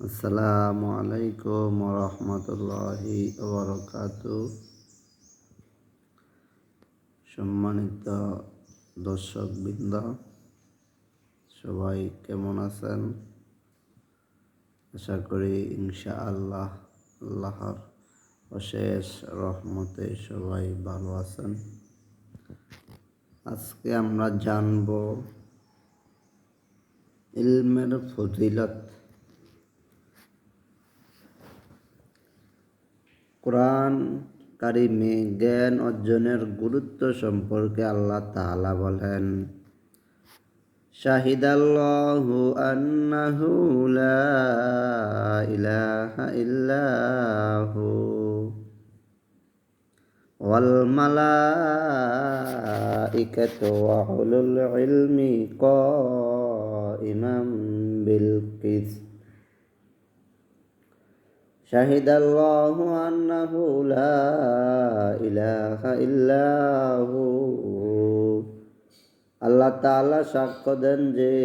আসসালামু আলাইকুম রহমতুল্লাহি বরকাত সম্মানিত দর্শকবৃন্দ, সবাই কেমন আছেন? আশা করি ইনশা আল্লাহ আল্লাহর অশেষ রহমতে সবাই ভালো আছেন। আজকে আমরা জানব ইলমের ফজিলত কোরআন কারিমে জ্ঞান অর্জনের গুরুত্ব সম্পর্কে আল্লাহ তাআলা বলেন, শাহিদাল্লাহু আন্নাহু লা ইলাহা ইল্লাহু ওয়াল মালাইকাতু ওয়া উলুল ইলমি কিসত। شهد الله أنه لا إله إلا هو আল্লাহ তাআলা সাক্ষ্য দেন যে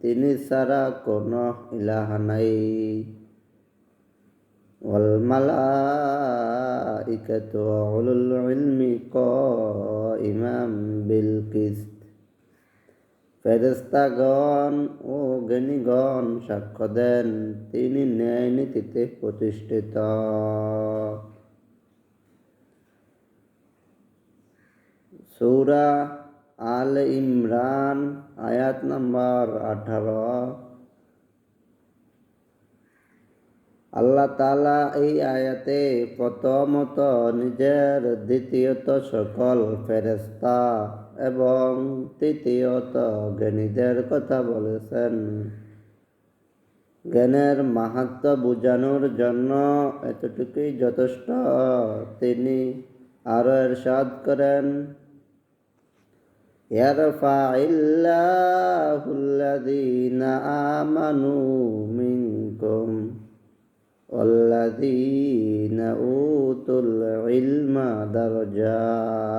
তিনি ছাড়া কোনো ইলাহ নাই ওয়াল মালাইকাতু ওয়া উলুল ইলমি কাইমান বিল কিসত ফেরেস্তাগণ ও জ্ঞানীগণ সাক্ষ্য দেন, তিনি ন্যায় নীতিতে প্রতিষ্ঠিত। সৌরা আল ইমরান, আয়াত নাম্বার আঠারো। আল্লাহ তালা এই আয়াতে প্রথমত নিজের দ্বিতীয়ত সকল ফেরেস্তা এবং তৃতীয়ত জ্ঞানীদের কথা বলেছেন জ্ঞানের মাহাত্ম বোঝানোর জন্য এতটুকুই যথেষ্ট তিনি আরো এরশাদ করেন يرفع الله الذين آمنوا منكم والذين أوتوا العلم درجات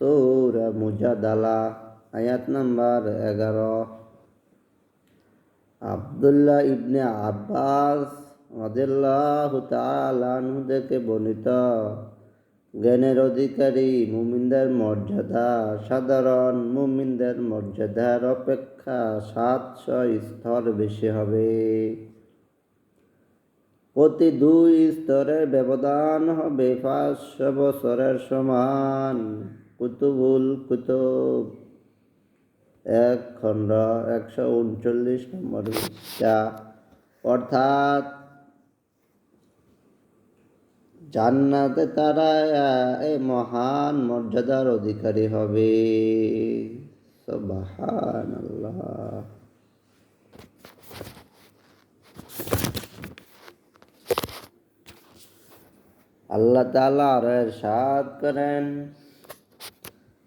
সৌরা মুজাদালা আয়াত নাম্বার এগারো। আবদুল্লাহ ইবনে আব্বাস রাদিয়াল্লাহু তাআলা আনহু থেকে বর্ণিত, জ্ঞানের অধিকারী মুমিনদের মর্যাদা, সাধারণ মুমিনদের মর্যাদার অপেক্ষা সাতশো স্তর বেশি হবে। প্রতি দুই স্তরের ব্যবধান হবে পাঁচশো বছরের সমান। কুতুবুল কুতুব। এক খণ্ড একশো উনচল্লিশ নম্বর অর্থাৎ জান্নাতে তারা এই মহান মর্যাদার অধিকারী হবে। আল্লাহ আল্লাহ তাআলা আর ইরশাদ করেন।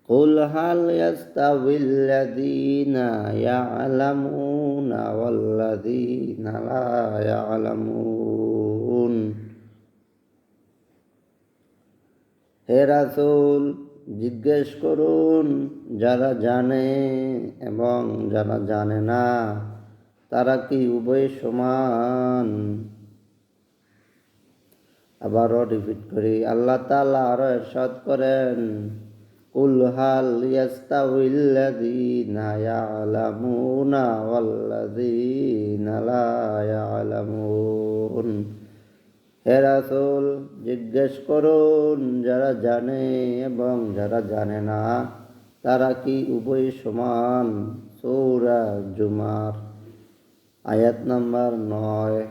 قل هل يستوي الذين يعلمون والذين لا يعلمون হে রাসূল জিজ্ঞেস করুন যারা জানে এবং যারা জানে না তারা কি উভয় সমান আবারও রিপিট করি আল্লাহ তাআলা আরো এরশাদ করেন কুল হাল ইয়াস্তাউিল্লাযীনা ইয়ালামুনা ওয়াল্লাযীনা লা ইয়ালামুন হে রাসূল, জিজ্ঞেস করুন যারা জানে এবং যারা জানে না, তারা কি উভয় সমান? সূরা জুমার আয়াত নম্বর নয়।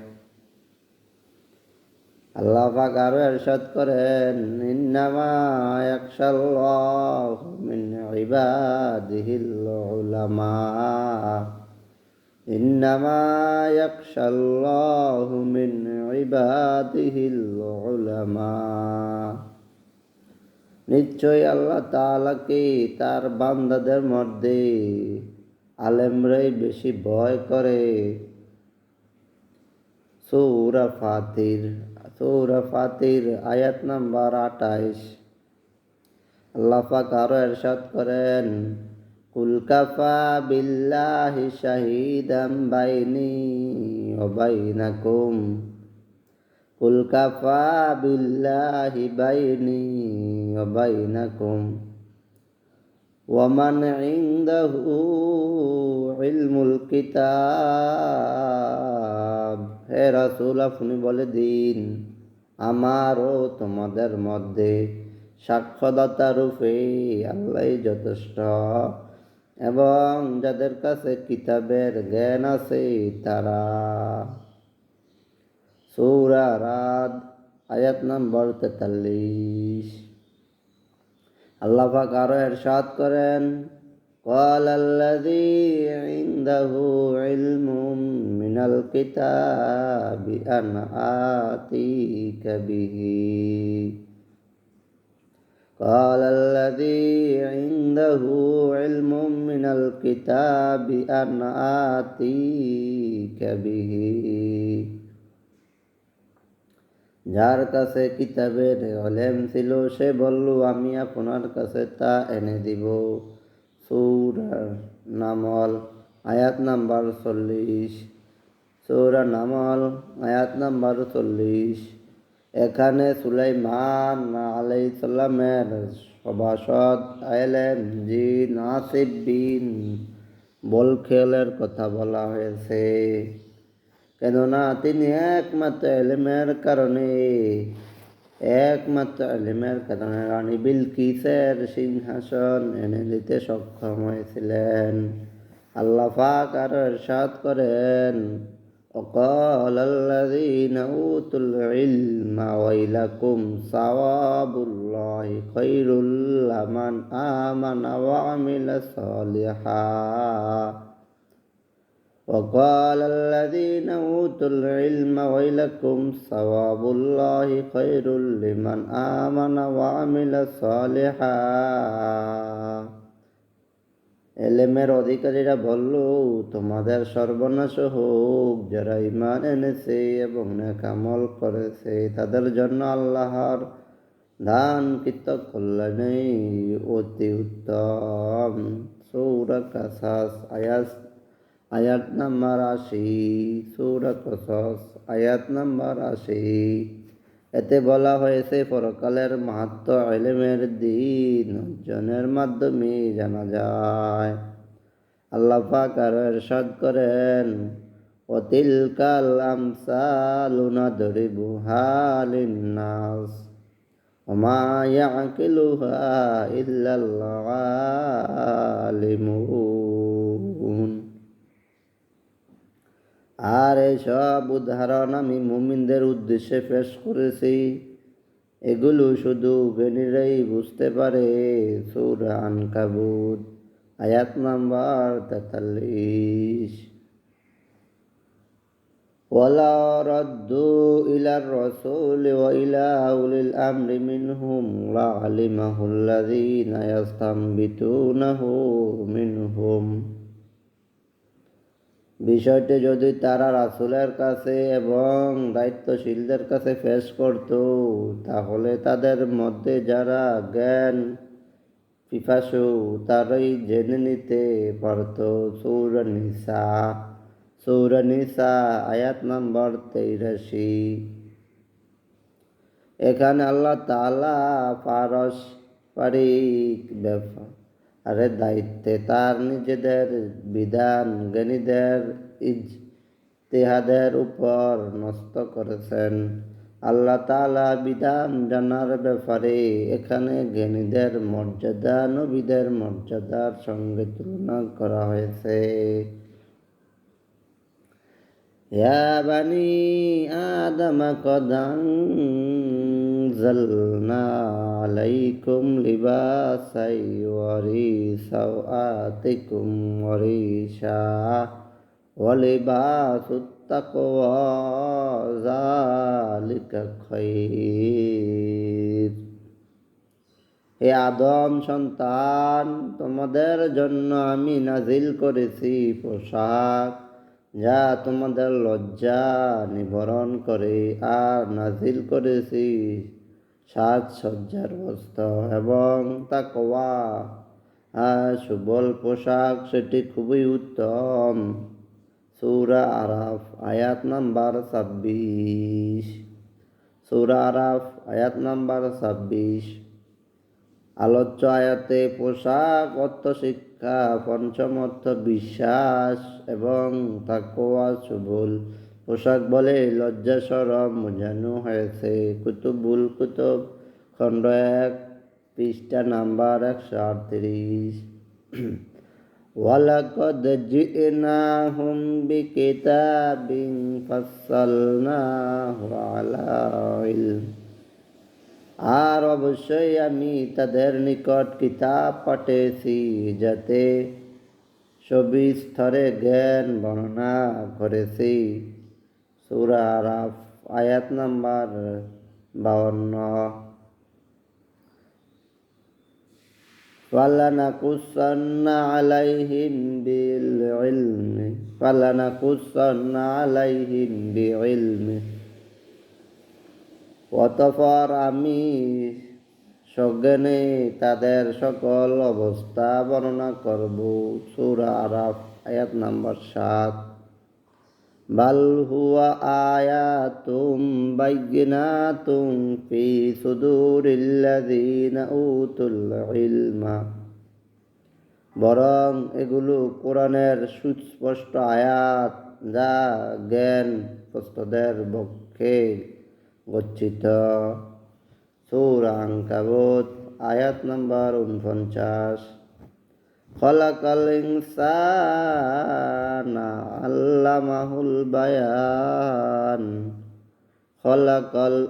আল্লাহ পাক আরও এরশাদ করেন, ইন্নামা নিশ্চয়ই আল্লাহ তাআলাকে তার বান্দাদের মধ্যে আলেমরাই বেশি ভয় করে? সৌরা ফাতির সৌরা ফাতির আয়াত নাম্বার আঠাইশ আল্লাহ পাক আরো এরশাদ করেন কুল কাফা বিল্লাহি শাহিদাম বাইনি ওয়া বাইনাকুম কুল কাফা বিল্লাহি বাইনি ওয়া বাইনাকুম ومن عنده علم الكتاب হে রাসূল আপনি বলে দিন আমারও তোমাদের মধ্যে সাক্ষ্যদাতা রূপে আল্লাহ যথেষ্ট। এবং যাদের কাছে কিতাবের জ্ঞান আছে তারা সৌরা রাত আয়াত নম্বর তেতাল্লিশ। আরও এরশাদ করেন قال الذي عنده علم من الكتاب أنا آتيك به قال الذي عنده علم من الكتاب أنا آتيك به যার কাছে কিতাবের হলেম ছিল সে বলল আমি আপনার কাছে তা এনে দিব সৌরা নামল, আয়াত নাম্বার চল্লিশ। সৌরা নামল, আয়াত নাম্বার চল্লিশ। এখানে সুলাইমান আলাই সাল্লামের সভাসদ আইলেন জি নাসিব বিন বল খেলের কথা বলা হয়েছে। কেননা তিনি একমাত্র এলেমের কারণে একমাত্র এলেমের কারণে রানী বিলকিসের সিংহাসন এনে দিতে সক্ষম হয়েছিলেন আল্লাহ পাক আরো এরশাদ করেন وقال الذين أوتوا العلم ويلكم ثواب الله خير لمن آمن وعمل صالحا وقال الذين أوتوا العلم ويلكم ثواب الله خير لمن آمن وعمل صالحا এলেমের অধিকারীরা বলল তোমাদের সর্বনাশ হোক যারা ইমান এনেছে এবং নেকামল করেছে তাদের জন্য আল্লাহর দান কৃত কল্যাণে অতি উত্তম সৌরা কাসাস আয়াস আয়াত নাম্বার আশি সৌরা কসস আয়াত নাম্বার আশি এতে বলা হয়েছে, পরকালের মাহাত্ম আলেমের দিন জনের মাধ্যমে জানা যায়। আল্লাহ পাক আর এরশাদ করেন অতিলকাল আমসালুনা ধরি হালিন্নাস ওমা ইয়াকিলুহা ইল্লাল্লাহ আলিমুন। আর এসব উদাহরণ আমি মুমিনদের উদ্দেশ্যে পেশ করেছি এগুলো শুধু জ্ঞানীরাই বুঝতে পারে সুরান কাবুত আয়াত নাম্বার তেতাল্লিশ ولا ردوا إلى الرسول وإلى أولي الأمر منهم لعلمه الذين يستنبتونه منهم বিষয়টি যদি তারা রাসুলের কাছে এবং দায়িত্বশীলদের কাছে পেশ করত, তাহলে তাদের মধ্যে যারা জ্ঞান পিপাসু, তারাই জেনে নিতে পারত। সৌরনিসা সৌরনিসা আয়াত নম্বর তেইরাশি এখানে আল্লাহ তালা পারস পারিক ব্যাপার আরে দায়িত্বে তার নিজেদের, বিধান জ্ঞানীদের ইজতেহাদের উপর নষ্ট করেছেন। আল্লাহ তালা বিধান জানার ব্যাপারে এখানে জ্ঞানীদের মর্যাদা, নবীদের মর্যাদার সঙ্গে তুলনা করা হয়েছে। ইয়া বানি আদম কদম أنزلنا عليكم لباسا يوري سوآتكم وريشا ولباس التقوى ذلك خير হে আদম সন্তান তোমাদের জন্য আমি নাজিল করেছি পোশাক যা তোমাদের লজ্জা নিবরণ করে আর নাজিল করেছি সাজসজ্জার বস্ত্র এবং তাকওয়া। সুবল পোশাক, সেটি খুবই উত্তম। সৌরা আরাফ, আয়াত নাম্বার ছাব্বিশ। সৌরা আরাফ, আয়াত নাম্বার ছাব্বিশ। আলোচ্য আয়াতে পোশাক, অর্থ শিক্ষা, পঞ্চম অর্থ বিশ্বাস এবং তাকোয়া সুবুল পোশাক বলে লজ্জা সরম বোঝানো হয়েছে কুতুবুল কুতুব খণ্ড এক পৃষ্ঠা নাম্বার একশো আটত্রিশ ولقد جئناهم بكتاب فصلناه على علم আর অবশ্যই আমি তাদের নিকট কিতাব পাঠিয়েছি যাতে সবিস্তরে জ্ঞান বর্ণনা করেছি সুরা আরাফ আয়াত নাম্বার বাউন্ন فلنقصن عليهم بالعلم فلنقصن عليهم بعلم অতপর আমি সজ্ঞানে তাদের সকল অবস্থা বর্ণনা করব সুরা আরাফ আয়াত নাম্বার সাত বাল হুয়া আয়াতুম বাইয়িনাতুম ফি সুদুরিল্লাযিনা উতুল ইলমা বরং এগুলো কোরআনের সুস্পষ্ট আয়াত যা জ্ঞান প্রস্তদের পক্ষে গচ্ছিত। সূরা আয়াত নম্বর উনপঞ্চাশ। খলাকাল আল্লামাহুল বায়ান। খলাকাল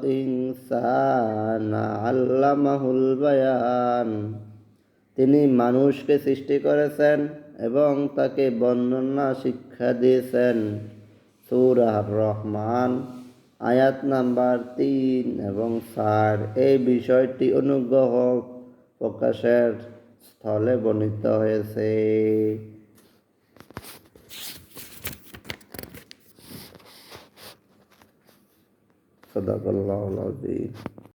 আল্লামাহুল বায়ান। তিনি মানুষকে সৃষ্টি করেছেন এবং তাকে বর্ণনা শিক্ষা দিয়েছেন। সূরা রহমান আয়াত নাম্বার তিন এবং চার। এই বিষয়টি অনুগ্রহ প্রকাশের স্থলে বর্ণিত হয়েছে। সদাকল্লাহ